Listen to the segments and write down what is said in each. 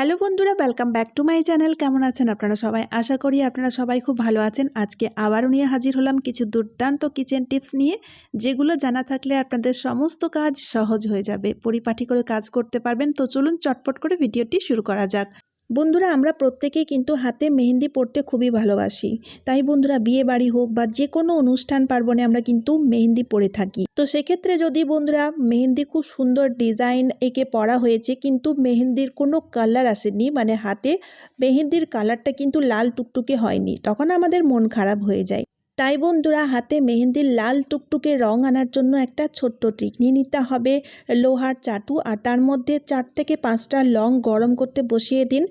Hello বন্ধুরা welcome back to my channel কেমন আছেন আপনারা সবাই? আশা করি আপনারা সবাই খুব ভালো আছেন। আজকে আবারও নিয়ে হাজির হলাম কিছু দুর্দান্ত কিচেন টিপস নিয়ে, যেগুলো জানা থাকলে আপনাদের সমস্ত কাজ সহজ হয়ে যাবে। পরিপাঠি করে কাজ করতে পারবেন। তো চলুন চটপট করে ভিডিওটি শুরু করা যাক। বন্ধুরা, আমরা প্রত্যেকেই কিন্তু হাতে মেহেন্দি পড়তে খুবই ভালোবাসি। তাই বন্ধুরা বিয়ে বাড়ি হোক বা যে কোনো অনুষ্ঠান পার্বণে আমরা কিন্তু মেহেন্দি পরে থাকি। তো সেক্ষেত্রে যদি বন্ধুরা, মেহেন্দি খুব সুন্দর ডিজাইন একে পরা হয়েছে, কিন্তু মেহেন্দির কোনো কালার আসেনি মানে হাতে মেহেন্দির কালারটা কিন্তু লাল টুকটুকে হয়নি, তখন আমাদের মন খারাপ হয়ে যায়। তাই বন্ধুরা হাতে মেহেন্দির লাল টুকটুকে রং আনার জন্য একটা ছোট্ট ট্রিক নিয়ে নিতে হবে। লোহার চাটু আর তার মধ্যে চার থেকে পাঁচটা লং গরম করতে বসিয়ে দিন।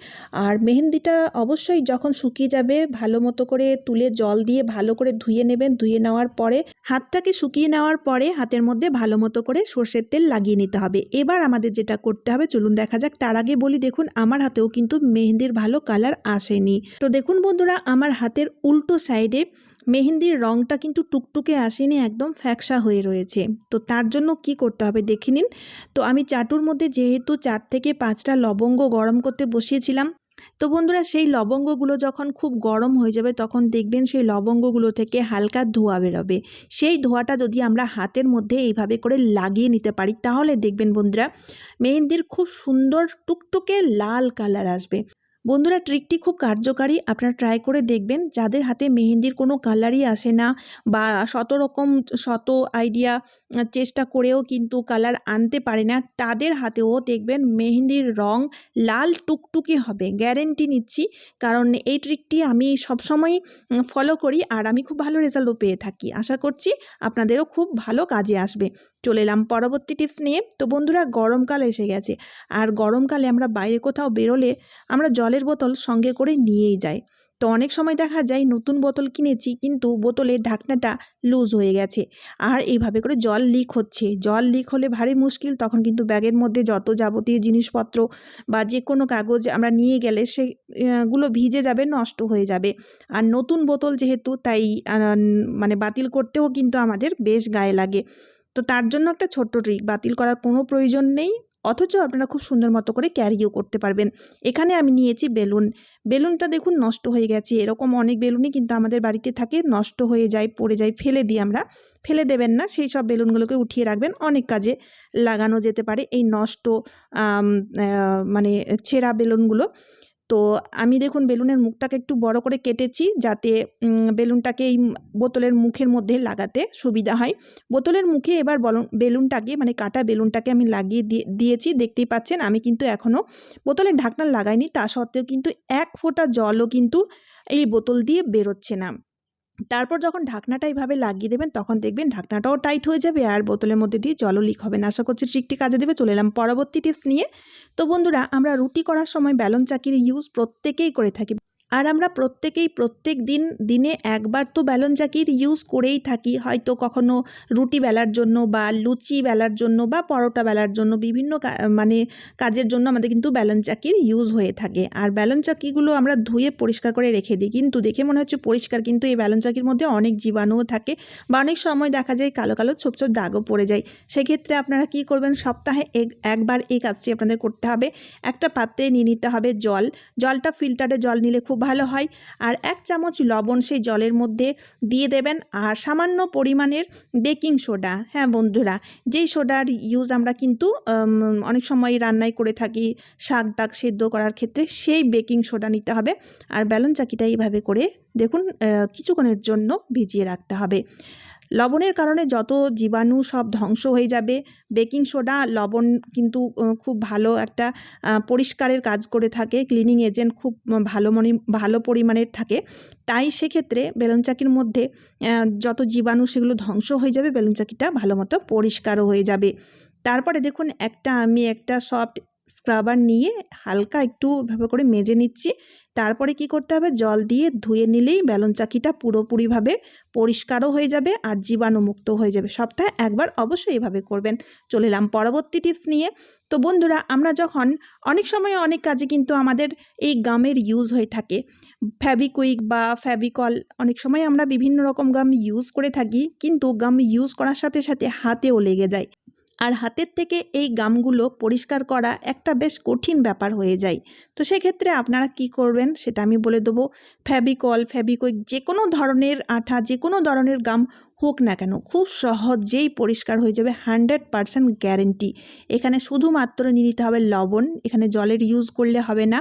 আর মেহেন্দিটা অবশ্যই যখন শুকিয়ে যাবে, ভালো মতো করে তুলে জল দিয়ে ভালো করে ধুয়ে নেবেন। ধুয়ে নেওয়ার পরে, হাতটাকে শুকিয়ে নেওয়ার পরে হাতের মধ্যে ভালো মতো করে সর্ষের তেল লাগিয়ে নিতে হবে। এবার আমাদের যেটা করতে হবে, চলুন দেখা যাক। তার আগে বলি, দেখুন, আমার হাতেও কিন্তু মেহেন্দির ভালো কালার আসেনি। তো দেখুন বন্ধুরা, আমার হাতের উল্টো সাইডে মেহেন্দির রঙটা কিন্তু টুকটুকে আসেনি, একদম ফ্যাকসা হয়ে রয়েছে। তো তার জন্য কি করতে হবে দেখে নিন। তো আমি চাটুর মধ্যে যেহেতু চার থেকে পাঁচটা লবঙ্গ গরম করতে বসিয়েছিলাম, তো বন্ধুরা সেই লবঙ্গগুলো যখন খুব গরম হয়ে যাবে তখন দেখবেন সেই লবঙ্গগুলো থেকে হালকা ধোয়া বেরোবে। সেই ধোয়াটা যদি আমরা হাতের মধ্যে এইভাবে করে লাগিয়ে নিতে পারি, তাহলে দেখবেন বন্ধুরা মেহেন্দির খুব সুন্দর টুকটুকে লাল কালার আসবে। বন্ধুরা ট্রিকটি খুব কার্যকারী। আপনারা ট্রাই করে দেখবেন, যাদের হাতে মেহেন্দির কোনো কালারই আসে না বা শত রকম শত আইডিয়া চেষ্টা করেও কিন্তু কালার আনতে পারে না, তাদের হাতেও দেখবেন মেহেন্দির রং লাল টুকটুকি হবে। গ্যারেন্টি নিচ্ছি, কারণ এই ট্রিকটি আমি সবসময় ফলো করি আর আমি খুব ভালো রেজাল্টও পেয়ে থাকি। আশা করছি আপনাদেরও খুব ভালো কাজে আসবে। চলে এলাম। পরবর্তী টিপস নিয়ে। তো বন্ধুরা, গরমকাল এসে গেছে। আর গরমকালে আমরা বাইরে কোথাও বেরোলে আমরা জলের বোতল সঙ্গে করে নিয়েই যাই। তো অনেক সময় দেখা যায় নতুন বোতল কিনেছি কিন্তু বোতলের ঢাকনাটা লুজ হয়ে গেছে। আর এইভাবে করে জল লিক হচ্ছে। জল লিক হলে ভারী মুশকিল। তখন কিন্তু ব্যাগের মধ্যে যত যাবতীয় জিনিসপত্র বা যে কোনো কাগজ আমরা নিয়ে গেলে সেগুলো ভিজে যাবে, নষ্ট হয়ে যাবে। আর নতুন বোতল যেহেতু তাই মানে বাতিল করতেও কিন্তু আমাদের বেশ গায়ে লাগে। তো তার জন্য একটা ছোট্ট ট্রিক বাতিল করার কোনো প্রয়োজন নেই, অথচ আপনারা খুব সুন্দর মতো করে ক্যারিও করতে পারবেন। এখানে আমি নিয়েছি বেলুন। বেলুনটা দেখুন নষ্ট হয়ে গেছে। এরকম অনেক বেলুনই কিন্তু আমাদের বাড়িতে থাকে, নষ্ট হয়ে যায়, পড়ে যায়, ফেলে দিই আমরা। ফেলে দেবেন না, সেই সব বেলুনগুলোকে উঠিয়ে রাখবেন। অনেক কাজে লাগানো যেতে পারে। এই নষ্ট মানে ছেঁড়া বেলুনগুলো। তো আমি দেখুন বেলুনের মুখটাকে একটু বড় করে কেটেছি যাতে বেলুনটাকে এই বোতলের মুখের মধ্যে লাগাতে সুবিধা হয়। বোতলের মুখে এবার বেলুনটাকে মানে কাটা বেলুনটাকে আমি লাগিয়ে দিয়েছি, দেখতেই পাচ্ছেন। আমি কিন্তু এখনও বোতলের ঢাকনা লাগাইনি, তা সত্ত্বেও কিন্তু এক ফোঁটা জলও কিন্তু এই বোতল দিয়ে বেরোচ্ছে না। তারপর যখন ঢাকনাটা এইভাবে লাগিয়ে দেবেন, তখন দেখবেন ঢাকনাটাও টাইট হয়ে যাবে আর বোতলের মধ্যে দিয়ে জলও লিক হবে না। আশা করছি ট্রিকটি কাজে দেবে, চলে এলাম পরবর্তী টিপস নিয়ে। তো বন্ধুরা, আমরা রুটি করার সময় ব্যালন চাকির ইউজ প্রত্যেকেই করে থাকি। আর আমরা প্রত্যেকেই প্রত্যেক দিন, দিনে একবার তো ব্যালন চাকির ইউজ করেই থাকি। হয়তো কখনো রুটি বেলার জন্য বা লুচি বেলার জন্য বা পরোটা বেলার জন্য বিভিন্ন মানে কাজের জন্য আমাদের কিন্তু ব্যালন চাকির ইউজ হয়ে থাকে। আর ব্যালন চাকিগুলো আমরা ধুয়ে পরিষ্কার করে রেখে দিই। কিন্তু দেখে মনে হচ্ছে পরিষ্কার কিন্তু এই ব্যালন চাকির মধ্যে অনেক জীবাণুও থাকে বা অনেক সময় দেখা যায় কালো কালো, ছোপ ছোপ দাগও পড়ে যায়। সেক্ষেত্রে আপনারা কি করবেন? সপ্তাহে একবার এই কাজটি আপনাদের করতে হবে। একটা পাত্রে নিয়ে নিতে হবে জল। জলটা ফিল্টারে জল নিলে খুব ভালো হয়। আর এক চামচ লবণ সেই জলের মধ্যে দিয়ে দেবেন। আর সামান্য পরিমাণের বেকিং সোডা। হ্যাঁ বন্ধুরা, যেই সোডার ইউজ আমরা কিন্তু অনেক সময় রান্নায় করে থাকি, শাক ডাক সেদ্ধ করার ক্ষেত্রে সেই বেকিং সোডা নিতে হবে। আর ব্যালন চাকিটা এইভাবে করে দেখুন কিছুক্ষণের জন্য ভিজিয়ে রাখতে হবে। লবণের কারণে যত জীবাণু সব ধ্বংস হয়ে যাবে। বেকিং সোডা, লবণ কিন্তু খুব ভালো একটা পরিষ্কারের কাজ করে থাকে। ক্লিনিং এজেন্ট খুব ভালো মনে, ভালো পরিমাণের থাকে। তাই সেক্ষেত্রে বেলুন চাকির মধ্যে যত জীবাণু সেগুলো ধ্বংস হয়ে যাবে, বেলুন চাকিটা ভালো মতো পরিষ্কারও হয়ে যাবে। তারপরে দেখুন, একটা আমি একটা সফট স্ক্রাবার নিয়ে হালকা একটু ভাবে করে মেজে নিচ্ছি। তারপরে কি করতে হবে? জল দিয়ে ধুয়ে নিলেই ব্যালন চাকিটা পুরোপুরিভাবে পরিষ্কারও হয়ে যাবে আর জীবাণুমুক্ত হয়ে যাবে। সপ্তাহে একবার অবশ্যই এভাবে করবেন। চলে এলাম পরবর্তী টিপস নিয়ে। তো বন্ধুরা, আমরা যখন অনেক সময় অনেক কাজে কিন্তু আমাদের এই গামের ইউজ হয়ে থাকে। ফ্যাবিকুইক বা ফ্যাবিকল অনেক সময় আমরা বিভিন্ন রকম গাম ইউজ করে থাকি, কিন্তু গাম ইউজ করার সাথে সাথে হাতেও লেগে যায়। আর হাতের থেকে এই গামগুলো পরিষ্কার করা একটা বেশ কঠিন ব্যাপার হয়ে যায়। তো সেক্ষেত্রে আপনারা কি করবেন সেটা আমি বলে দেবো। ফ্যাবিকল ফ্যাবিকুইক যে কোনো ধরনের আঠা যে কোনো ধরনের গাম হোক না কেন, খুব সহজেই পরিষ্কার হয়ে যাবে, হান্ড্রেড পারসেন্ট গ্যারেন্টি। এখানে শুধুমাত্র নিয়ে নিতে হবে লবণ, এখানে জলের ইউজ করলে হবে না।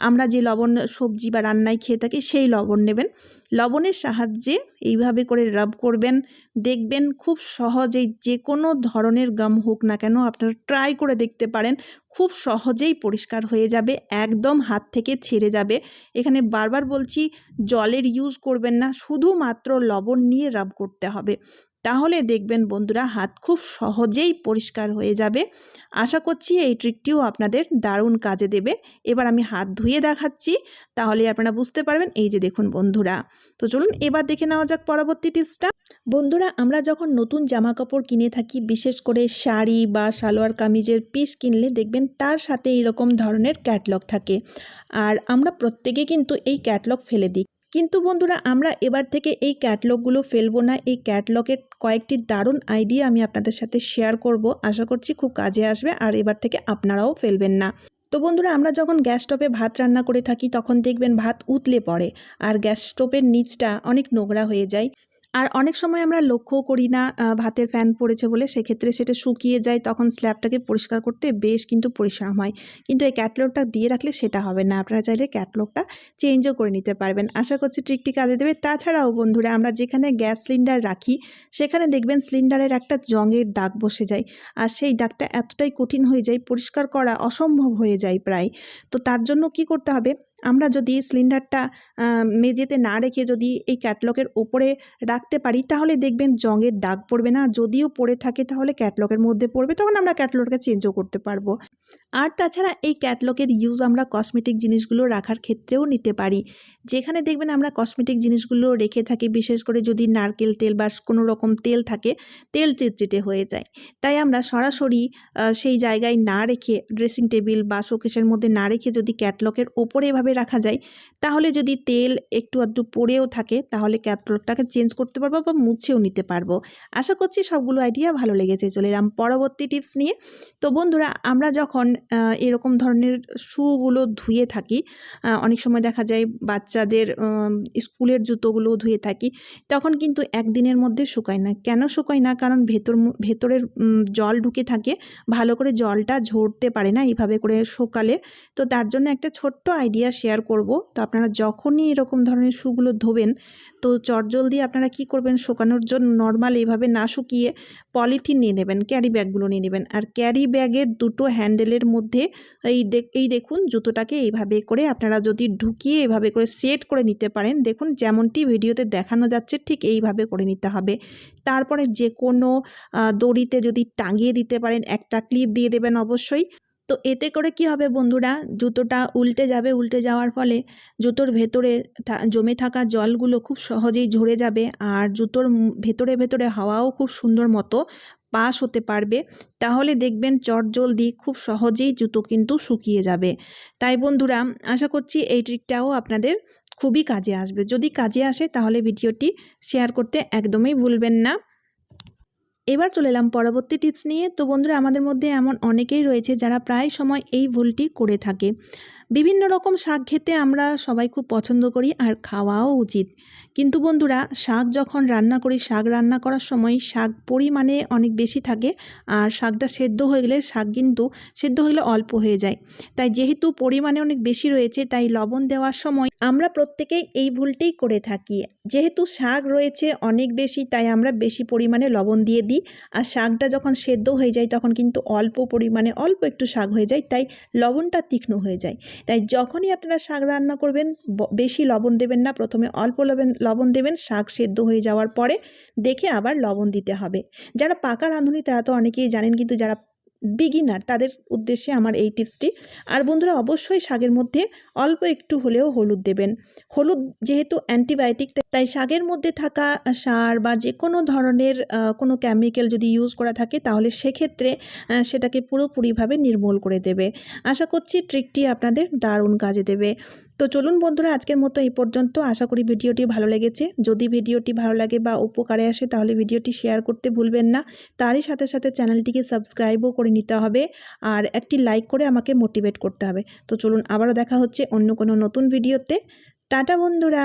আমরা যে লবণ সবজি বা রান্নায় খেয়ে থাকি সেই লবণ নেবেন। লবণের সাহায্যে এইভাবে করে রাব করবেন। দেখবেন খুব সহজেই যে কোনো ধরনের গাম হোক না কেন আপনারা ট্রাই করে দেখতে পারেন, খুব সহজেই পরিষ্কার হয়ে যাবে, একদম হাত থেকে ছেড়ে যাবে। এখানে বারবার বলছি, জলের ইউজ করবেন না, শুধুমাত্র লবণ নিয়ে রাব করতে হবে। তাহলে দেখবেন বন্ধুরা, হাত খুব সহজেই পরিষ্কার হয়ে যাবে। আশা করছি এই ট্রিকটিও আপনাদের দারুণ কাজে দেবে। এবার আমি হাত ধুয়ে দেখাচ্ছি, তাহলে আপনারা বুঝতে পারবেন, এই যে দেখুন বন্ধুরা। তো চলুন, এবার দেখে নেওয়া যাক পরবর্তী টিপসটা। বন্ধুরা, আমরা যখন নতুন জামা কাপড় কিনে থাকি, বিশেষ করে শাড়ি বা সালোয়ার কামিজের পিস কিনলে দেখবেন তার সাথে এরকম ধরনের ক্যাটলগ থাকে। আর আমরা প্রত্যেকে কিন্তু এই ক্যাটলগ ফেলে দিই। কিন্তু বন্ধুরা, আমরা এবার থেকে এই ক্যাটলগুলো ফেলব না। এই ক্যাটলগের কয়েকটি দারুণ আইডিয়া আমি আপনাদের সাথে শেয়ার করব। আশা করছি খুব কাজে আসবে, আর এবার থেকে আপনারাও ফেলবেন না। তো বন্ধুরা, আমরা যখন গ্যাস স্টোভে ভাত রান্না করে থাকি, তখন দেখবেন ভাত উতলে পড়ে, আর গ্যাস স্টোভের নিচটা অনেক নোংরা হয়ে যায়। আর অনেক সময় আমরা লক্ষ্যও করি না ভাতের ফ্যান পড়েছে বলে সেক্ষেত্রে সেটা শুকিয়ে যায়, তখন স্ল্যাবটাকে পরিষ্কার করতে বেশ কিন্তু পরিশ্রম হয়। কিন্তু এই ক্যাটলগটা দিয়ে রাখলে সেটা হবে না। আপনারা চাইলে ক্যাটলগটা চেঞ্জও করে নিতে পারবেন। আশা করছি ট্রিকটি কাজে দেবে। তাছাড়াও বন্ধুরা, আমরা যেখানে গ্যাস সিলিন্ডার রাখি, সেখানে দেখবেন সিলিন্ডারের একটা জঙের দাগ বসে যায়। আর সেই দাগটা এতটাই কঠিন হয়ে যায়, পরিষ্কার করা অসম্ভব হয়ে যায় প্রায়। তো তার জন্য কি করতে হবে? আমরা যদি সিলিন্ডারটা মেঝেতে না রেখে যদি এই ক্যাটলগের ওপরে রাখতে পারি, তাহলে দেখবেন জঙের দাগ পড়বে না। যদিও পড়ে থাকে, তাহলে ক্যাটলগের মধ্যে পড়বে, তখন আমরা ক্যাটলগটা চেঞ্জও করতে পারব। আর তাছাড়া এই ক্যাটলগের ইউজ আমরা কসমেটিক জিনিসগুলো রাখার ক্ষেত্রেও নিতে পারি। যেখানে দেখবেন আমরা কসমেটিক জিনিসগুলো রেখে থাকি, বিশেষ করে যদি নারকেল তেল বা কোনো রকম তেল থাকে, তেল চিটচিটে হয়ে যায়। তাই আমরা সরাসরি সেই জায়গায় না রেখে ড্রেসিং টেবিল বা শোকেসের মধ্যে না রেখে যদি ক্যাটলগের ওপরে এভাবে রাখা যায়। তাহলে যদি তেল একটু আধটু পড়েও থাকে, তাহলে ক্যাটলগটাকে চেঞ্জ করতে পারব বা মুছেও নিতে পারব। আশা করছি সবগুলো আইডিয়া ভালো লেগেছে, চলে এলাম পরবর্তী টিপস নিয়ে। তো বন্ধুরা, আমরা যখন এরকম ধরনের শুগুলো ধুয়ে থাকি অনেক সময় দেখা যায় বাচ্চাদের স্কুলের জুতোগুলো ধুয়ে থাকি, তখন কিন্তু একদিনের মধ্যে শুকায় না। কেন শুকায় না? কারণ ভেতর, ভেতরের জল ঢুকে থাকে, ভালো করে জলটা ঝরতে পারে না এইভাবে করে শুকালে। তো তার জন্য একটা ছোট্ট আইডিয়া শেয়ার করব। তো আপনারা যখনই এরকম ধরনের শুগুলো ধোবেন, তো চটজল দিয়ে আপনারা কি করবেন, শুকানোর জন্য নর্মাল এইভাবে না শুকিয়ে পলিথিন নিয়ে নেবেন ক্যারি ব্যাগগুলো নিয়ে নেবেন। আর ক্যারি ব্যাগের দুটো হ্যান্ডেলের মধ্যে এই এই দেখুন জুতোটাকে এইভাবে করে আপনারা যদি ঢুকিয়ে এভাবে করে সেট করে নিতে পারেন, দেখুন যেমনটি ভিডিওতে দেখানো যাচ্ছে ঠিক এইভাবে করে নিতে হবে। তারপরে যে কোনো দড়িতে যদি টাঙিয়ে দিতে পারেন, একটা ক্লিপ দিয়ে দেবেন অবশ্যই। তো এতে করে কি হবে বন্ধুরা? জুতোটা উল্টে যাবে, উল্টে যাওয়ার ফলে জুতোর ভেতরে জমে থাকা জলগুলো খুব সহজেই ঝরে যাবে আর জুতোর ভেতরে ভেতরে হাওয়াও খুব সুন্দর মতো পাস হতে পারবে। তাহলে দেখবেন চট জলদি খুব সহজেই জুতো কিন্তু শুকিয়ে যাবে। তাই বন্ধুরা, আশা করছি এই ট্রিকটাও আপনাদের খুবই কাজে আসবে। যদি কাজে আসে তাহলে ভিডিওটি শেয়ার করতে একদমই ভুলবেন না। এবার চলে এলাম পরবর্তী টিপস নিয়ে। তো বন্ধুরা, আমাদের মধ্যে এমন অনেকেই রয়েছে যারা প্রায় সময় এই ভুলটি করে থাকে। বিভিন্ন রকম শাক খেতে আমরা সবাই খুব পছন্দ করি আর খাওয়াও উচিত। কিন্তু বন্ধুরা, শাক যখন রান্না করি, শাক রান্না করার সময় শাক পরিমাণে অনেক বেশি থাকে আর শাকটা সেদ্ধ হয়ে গেলে শাক কিন্তু সেদ্ধ হয়ে গেলে অল্প হয়ে যায়। তাই যেহেতু পরিমাণে অনেক বেশি রয়েছে, তাই লবণ দেওয়ার সময় আমরা প্রত্যেকেই এই ভুলটাই করে থাকি। যেহেতু শাক রয়েছে অনেক বেশি, তাই আমরা বেশি পরিমাণে লবণ দিয়ে দিই আর শাকটা যখন সেদ্ধ হয়ে যায়, তখন কিন্তু অল্প পরিমাণে অল্প একটু শাক হয়ে যায়, তাই লবণটা তীক্ষ্ণ হয়ে যায়। তাই যখনই আপনারা শাক রান্না করবেন বেশি লবণ দেবেন না। প্রথমে অল্প লবণ লবণ দেবেন, শাক সেদ্ধ হয়ে যাওয়ার পরে দেখে আবার লবণ দিতে হবে। যারা পাকা রাঁধুনি, তারা তো অনেকেই জানেন, কিন্তু যারা বিগিনার তাদের উদ্দেশ্যে আমার এই টিপসটি। আর বন্ধুরা, অবশ্যই শাকের মধ্যে অল্প একটু হলেও হলুদ দেবেন। হলুদ যেহেতু অ্যান্টিবায়োটিক তাই শাকের মধ্যে থাকা সার বা যে কোনো ধরনের কোনো কেমিক্যাল যদি ইউজ করা থাকে, তাহলে সেক্ষেত্রে সেটাকে পুরোপুরিভাবে নির্মূল করে দেবে। আশা করছি ট্রিকটি আপনাদের দারুণ কাজে দেবে। তো চলুন বন্ধুরা, আজকের মতো এই পর্যন্ত। আশা করি ভিডিওটি ভালো লেগেছে। যদি ভিডিওটি ভালো লাগে বা উপকারে আসে, তাহলে ভিডিওটি শেয়ার করতে ভুলবেন না। তারই সাথে সাথে চ্যানেলটিকে সাবস্ক্রাইবও করে নিতে হবে আর একটি লাইক করে আমাকে মোটিভেট করতে হবে। তো চলুন, আবারও দেখা হচ্ছে অন্য কোনো নতুন ভিডিওতে। টাটা বন্ধুরা!